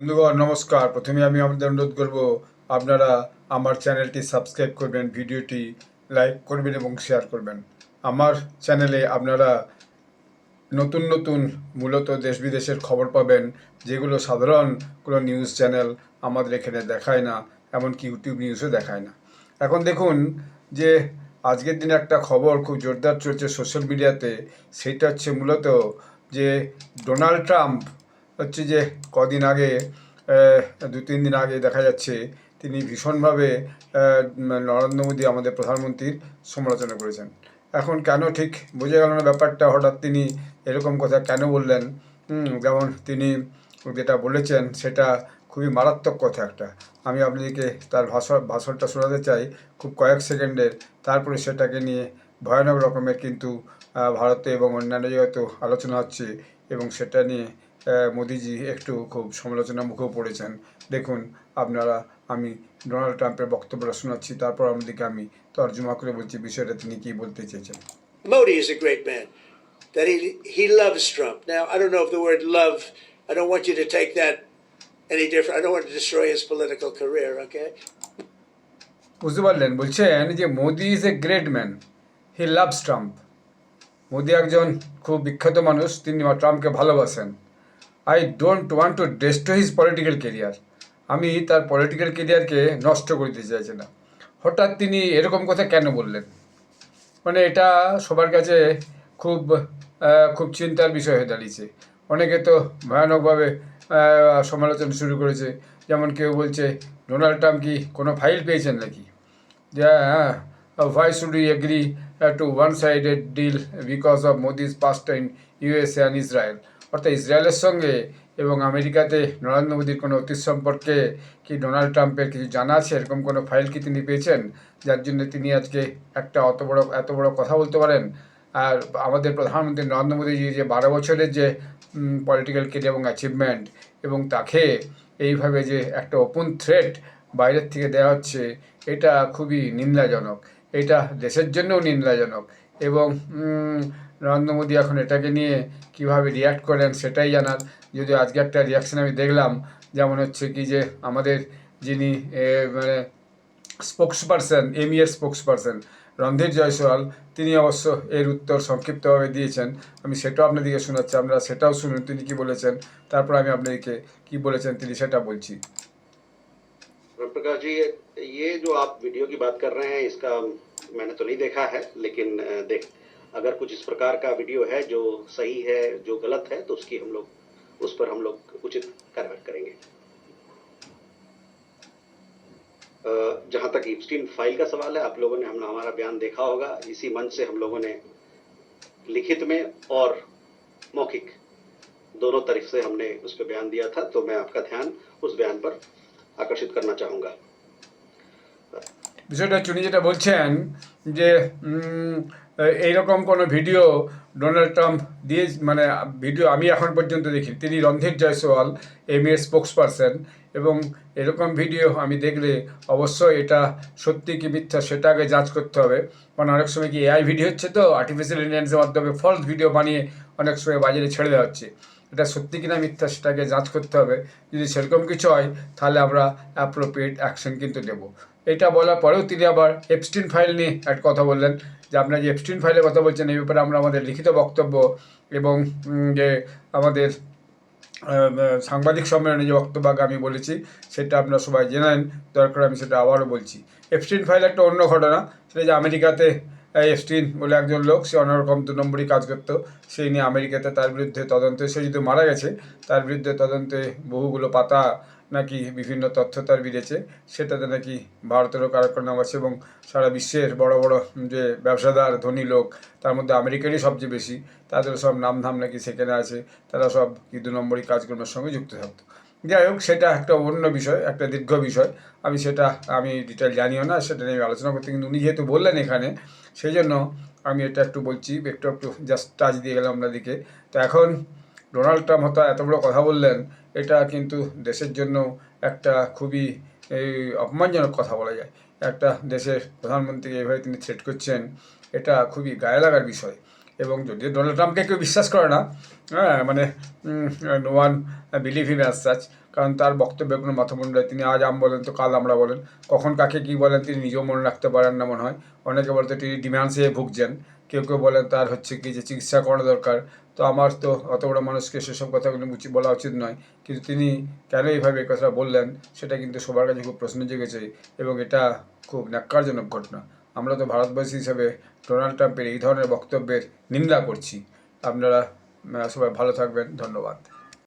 বন্ধুগণ, নমস্কার। প্রথমে আমি আপনাদের অনুরোধ করব, আপনারা আমার চ্যানেলটি সাবস্ক্রাইব করবেন, ভিডিওটি লাইক করবেন এবং শেয়ার করবেন। আমার চ্যানেলে আপনারা নতুন নতুন, মূলত দেশ বিদেশের খবর পাবেন, যেগুলো সাধারণ কোনো নিউজ চ্যানেল আমাদের এখানে দেখায় না, এমনকি ইউটিউব নিউজও দেখায় না। এখন দেখুন যে, আজকের দিনে একটা খবর খুব জোরদার চলছে সোশ্যাল মিডিয়াতে, সেটা হচ্ছে মূলত যে, ডোনাল্ড ট্রাম্প হচ্ছে যে কদিন আগে দু, তিন দিন আগে দেখা যাচ্ছে তিনি ভীষণভাবে নরেন্দ্র মোদী আমাদের প্রধানমন্ত্রীর সমালোচনা করেছেন। এখন কেন ঠিক বোঝা গেল না ব্যাপারটা? হঠাৎ তিনি এরকম কথা কেন বললেন? যেমন তিনি যেটা বলেছেন সেটা খুবই মারাত্মক কথা একটা। আমি আপনাদেরকে তার ভাষণ, ভাষণটা শোনাতে চাই খুব কয়েক সেকেন্ডের। তারপরে সেটাকে নিয়ে ভয়ানক রকমের কিন্তু ভারতে এবং অন্যান্য জায়গাতেও আলোচনা হচ্ছে এবং সেটা নিয়ে মোদিজি একটু খুব সমালোচনার মুখেও পড়েছেন দেখুন আপনারা আমি ডোনাল্ড ট্রাম্পের বক্তব্যটা শোনাচ্ছি তারপর আমাদেরকে আমি তর্জমা করে বলছি বিষয়টা তিনি কী বলতে চেয়েছেন Modi is a great man. That he he loves Trump. Now I don't know if the word love. I don't want you to take that any different. I don't want to destroy his political career. Okay. বুঝতে পারলেন বলছেন যে Modi is a great man he loves Trump Modi একজন খুব বিখ্যাত মানুষ তিনি ট্রাম্পকে ভালোবাসেন I don't want to destroy his political career আমি তার পলিটিক্যাল কেরিয়ারকে নষ্ট করে দিতে চাইছি না। হঠাৎ তিনি এরকম কথা কেন বললেন? মানে এটা সবার কাছে খুব খুব চিন্তার বিষয় হয়ে দাঁড়িয়েছে। অনেকে তো ভয়ানকভাবে সমালোচনা শুরু করেছে। যেমন কেউ বলছে, ডোনাল্ড ট্রাম্প কি কোনো ফাইল পেয়েছেন নাকি? যে হ্যাঁ should you agree to one sided deal because of Modi's past in USA and Israel. অর্থাৎ ইসরায়েলের সঙ্গে এবং আমেরিকাতে নরেন্দ্র মোদীর কোনো অতীত সম্পর্কে কি ডোনাল্ড ট্রাম্পের কিছু জানা আছে? এরকম কোনো ফাইল কি তিনি পেয়েছেন? যার জন্য তিনি আজকে একটা অত বড়, এত বড় কথা বলতে পারেন? আর আমাদের প্রধানমন্ত্রী নরেন্দ্র মোদীজি যে বারো বছরের যে পলিটিক্যাল কেরিয়ার এবং অ্যাচিভমেন্ট এবং তাকে এইভাবে যে একটা ওপেন থ্রেট বাইরের থেকে দেওয়া হচ্ছে, এটা খুবই নিন্দাজনক। এটা দেশের জন্যও নিন্দাজনক। এবং উম, নরেন্দ্র মোদী এখন এটাকে নিয়ে কিভাবে রিয়াক্ট করেন সেটাই জানার যদি আজকে একটা রিয়াকশন আমি দেখলাম যেমন হচ্ছে কি যে আমাদের যিনি এ, মানে spokes person এমইএর spokes person Randhir Jaiswal তিনি অবশ্য এর উত্তর সংক্ষিপ্তভাবে দিয়েছেন আমি সেটাও আপনাদেরকে শোনাচ্ছি আমরা সেটাও শুনুন তিনি কি বলেছেন তারপর আমি আপনাদেরকে কি বলেছেন তিনি সেটা বলছি प्रकाश जी ये ये जो आप वीडियो की बात कर रहे हैं इसका मैंने तो नहीं देखा है, लेकिन देख, अगर कुछ इस प्रकार का वीडियो है जो सही है, जो गलत है तो उसकी हम लोग, उस पर हम लोग उचित कार्रवाई करेंगे। जहाँ तक इप्स्टीन फ़ाइल का सवाल है, आप लोगों ने हम, हमारा बयान देखा होगा। इसी मंच से हम लोगों ने लिखित में और मौखिक दोनों तरफ़ से हमने उस पर बयान दिया था तो मैं आपका ध्यान उस बयान पर आकर्षित करना चाहूँगा। বিষয়টা হচ্ছে উনি যেটা বলছেন যে এইরকম কোনো ভিডিও ডোনাল্ড ট্রাম্প দিয়ে মানে ভিডিও আমি এখন পর্যন্ত দেখি তিনি রণধীর জয়সওয়াল এম এর স্পোক্স পারসন এবং এরকম ভিডিও আমি দেখলে অবশ্যই এটা সত্যি কি মিথ্যা সেটা আগে যাঞ্চ করতে হবে। কারণ অনেক সময় কি এআই ভিডিও হচ্ছে তো আর্টিফিশিয়াল ইন্টেলিজেন্সের মাধ্যমে ফলস ভিডিও বানিয়ে অনেক সময় বাজারে ছেড়ে দেওয়া হচ্ছে। এটা সত্যি কিনা মিথ্যা সেটাকে যাচ করতে হবে। যদি সেরকম কিছু হয়, তাহলে আমরা অ্যাপ্রোপ্রিয়েট অ্যাকশন কিন্তু দেব এটা বলার পরেও তিনি আবার এপস্টিন ফাইল নিয়ে একটা কথা বললেন, যে আপনারা যে এপস্টিন ফাইলের কথা বলছেন, এই ব্যাপারে আমরা আমাদের লিখিত বক্তব্য এবং যে আমাদের সাংবাদিক সম্মেলনে যে বক্তব্য আমি বলেছি, সেটা আপনারা সবাই জেনেন, দরকার আমি সেটা আবারও বলছি। এপস্টিন ফাইল একটা অন্য ঘটনা, সেটা যে আমেরিকাতে এই এপস্টিন বলে একজন লোক, সে অন্যরকম দু নম্বরই কাজ করতো সেই নিয়ে আমেরিকাতে তার বিরুদ্ধে তদন্তে, সে যদি মারা গেছে, তার বিরুদ্ধে তদন্তে বহুগুলো পাতা নাকি বিভিন্ন তথ্য তার বেরিয়েছে সেটাতে নাকি ভারতেরও কারকর নাম আছে এবং সারা বিশ্বের বড় বড় যে ব্যবসাদার, ধনী লোক, তার মধ্যে আমেরিকারই সবচেয়ে বেশি, তাদের সব নাম ধাম নাকি সেখানে আছে, তারা সব কি দু নম্বরই কাজকর্মের সঙ্গে যুক্ত থাকতো। যাই হোক, সেটা একটা অন্য বিষয়, একটা দীর্ঘ বিষয়। আমি সেটা, আমি ডিটেল জানিও না, সেটা নিয়ে আলোচনা করতে, কিন্তু উনি যেহেতু বললেন এখানে, সেই জন্য আমি এটা একটু বলছি, একটু একটু জাস্ট টাচ দিয়ে গেলাম আপনাদেরকে। তো এখন ডোনাল্ড ট্রাম্প হয়তো এত বড় কথা বললেন এটা কিন্তু দেশের জন্য একটা খুবই অপমানজনক কথা বলা যায়। একটা দেশের প্রধানমন্ত্রী এভাবে তিনি থ্রেট করছেন, এটা খুবই গায়ে লাগার বিষয়। এবং যদি ডোনাল্ড ট্রাম্পকে কেউ বিশ্বাস করে না হ্যাঁ মানে no one believe him as such কারণ তার বক্তব্যের কোনো মাথা মনে তিনি আজ আম বলেন তো কাল আমরা বলেন। কখন কাকে কী বলেন তিনি নিজেও মনে রাখতে পারেন না মনে হয়। অনেকে বলতে তিনি ডিম্যান্সিয়ায় ভুগছেন। কেউ কেউ বলেন তার হচ্ছে কি যে চিকিৎসা করানো দরকার। তো আমার তো অত বড় মানুষকে সেসব কথাগুলো উচিত বলা উচিত নয়। কিন্তু তিনি কেন এইভাবে এই কথা বললেন, সেটা কিন্তু সবার কাছে খুব প্রশ্ন জেগেছে এবং এটা খুব ন্যাক্কারজনক ঘটনা। আমরা তো ভারতবাসী হিসাবে ডোনাল্ড ট্রাম্পের এই ধরনের বক্তব্যের নিন্দা করছি। আপনারা সবাই ভালো থাকবেন, ধন্যবাদ।